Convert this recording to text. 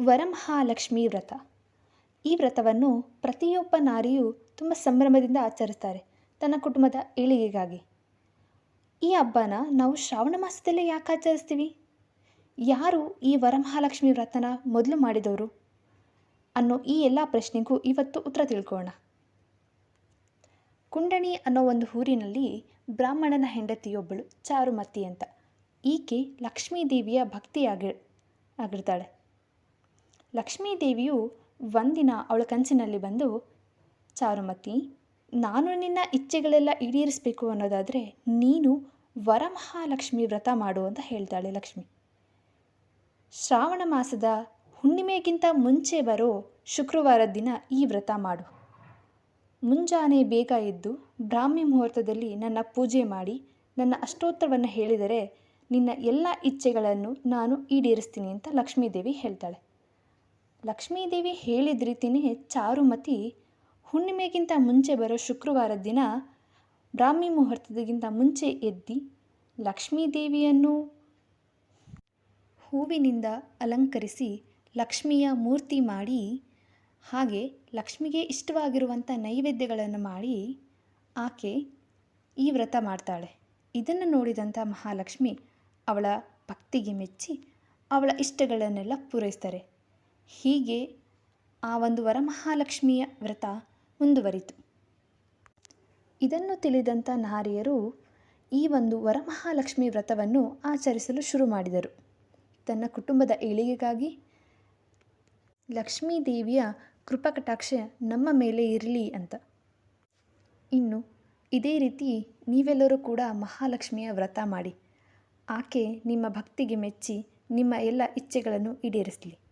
ವರಮಹಾಲಕ್ಷ್ಮಿ ವ್ರತ. ಈ ವ್ರತವನ್ನು ಪ್ರತಿಯೊಬ್ಬ ನಾರಿಯೂ ತುಂಬ ಸಂಭ್ರಮದಿಂದ ಆಚರಿಸ್ತಾರೆ ತನ್ನ ಕುಟುಂಬದ ಏಳಿಗೆಗಾಗಿ. ಈ ಹಬ್ಬನ ನಾವು ಶ್ರಾವಣ ಮಾಸದಲ್ಲೇ ಯಾಕೆ ಆಚರಿಸ್ತೀವಿ? ಯಾರು ಈ ವರಮಹಾಲಕ್ಷ್ಮಿ ವ್ರತನ ಮೊದಲು ಮಾಡಿದವರು? ಅನ್ನೋ ಈ ಎಲ್ಲ ಪ್ರಶ್ನೆಗೂ ಇವತ್ತು ಉತ್ತರ ತಿಳ್ಕೊಳ್ಳೋಣ. ಕುಂಡಣಿ ಅನ್ನೋ ಒಂದು ಊರಿನಲ್ಲಿ ಬ್ರಾಹ್ಮಣನ ಹೆಂಡತಿಯೊಬ್ಬಳು ಚಾರುಮತಿ ಅಂತ. ಈಕೆ ಲಕ್ಷ್ಮೀದೇವಿಯ ಭಕ್ತಿಯಾಗಿ ಆಗಿರ್ತಾಳೆ. ಲಕ್ಷ್ಮೀದೇವಿಯು ಒಂದಿನ ಅವಳ ಕನಸಿನಲ್ಲಿ ಬಂದು, ಚಾರುಮತಿ, ನಾನು ನಿನ್ನ ಇಚ್ಛೆಗಳೆಲ್ಲ ಈಡೇರಿಸಬೇಕು ಅನ್ನೋದಾದರೆ ನೀನು ವರಮಹಾಲಕ್ಷ್ಮಿ ವ್ರತ ಮಾಡು ಅಂತ ಹೇಳ್ತಾಳೆ ಲಕ್ಷ್ಮಿ. ಶ್ರಾವಣ ಮಾಸದ ಹುಣ್ಣಿಮೆಗಿಂತ ಮುಂಚೆ ಬರೋ ಶುಕ್ರವಾರದ ದಿನ ಈ ವ್ರತ ಮಾಡು. ಮುಂಜಾನೆ ಬೇಗ ಎದ್ದು ಬ್ರಾಹ್ಮಿ ಮುಹೂರ್ತದಲ್ಲಿ ನನ್ನ ಪೂಜೆ ಮಾಡಿ, ನನ್ನ ಅಷ್ಟೋತ್ತರವನ್ನು ಹೇಳಿದರೆ ನಿನ್ನ ಎಲ್ಲ ಇಚ್ಛೆಗಳನ್ನು ನಾನು ಈಡೇರಿಸ್ತೀನಿ ಅಂತ ಲಕ್ಷ್ಮೀದೇವಿ ಹೇಳ್ತಾಳೆ. ಲಕ್ಷ್ಮೀದೇವಿ ಹೇಳಿದ ರೀತಿಯೇ ಚಾರುಮತಿ ಹುಣ್ಣಿಮೆಗಿಂತ ಮುಂಚೆ ಬರೋ ಶುಕ್ರವಾರದ ದಿನ ಬ್ರಾಹ್ಮಿ ಮುಹೂರ್ತದಗಿಂತ ಮುಂಚೆ ಎದ್ದು ಲಕ್ಷ್ಮೀದೇವಿಯನ್ನು ಹೂವಿನಿಂದ ಅಲಂಕರಿಸಿ ಲಕ್ಷ್ಮಿಯ ಮೂರ್ತಿ ಮಾಡಿ, ಹಾಗೆ ಲಕ್ಷ್ಮಿಗೆ ಇಷ್ಟವಾಗಿರುವಂಥ ನೈವೇದ್ಯಗಳನ್ನು ಮಾಡಿ ಆಕೆ ಈ ವ್ರತ ಮಾಡ್ತಾಳೆ. ಇದನ್ನು ನೋಡಿದಂಥ ಮಹಾಲಕ್ಷ್ಮಿ ಅವಳ ಭಕ್ತಿಗೆ ಮೆಚ್ಚಿ ಅವಳ ಇಷ್ಟಗಳನ್ನೆಲ್ಲ ಪೂರೈಸ್ತಾರೆ. ಹೀಗೆ ಆ ಒಂದು ವರಮಹಾಲಕ್ಷ್ಮಿಯ ವ್ರತ ಮುಂದುವರಿತು. ಇದನ್ನು ತಿಳಿದಂಥ ನಾರಿಯರು ಈ ಒಂದು ವರಮಹಾಲಕ್ಷ್ಮಿ ವ್ರತವನ್ನು ಆಚರಿಸಲು ಶುರು ಮಾಡಿದರು. ತನ್ನ ಕುಟುಂಬದ ಏಳಿಗೆಗಾಗಿ ಲಕ್ಷ್ಮೀದೇವಿಯ ಕೃಪಕಟಾಕ್ಷ ನಮ್ಮ ಮೇಲೆ ಇರಲಿ ಅಂತ. ಇನ್ನು ಇದೇ ರೀತಿ ನೀವೆಲ್ಲರೂ ಕೂಡ ಮಹಾಲಕ್ಷ್ಮಿಯ ವ್ರತ ಮಾಡಿ. ಆಕೆ ನಿಮ್ಮ ಭಕ್ತಿಗೆ ಮೆಚ್ಚಿ ನಿಮ್ಮ ಎಲ್ಲ ಇಚ್ಛೆಗಳನ್ನು ಈಡೇರಿಸಲಿ.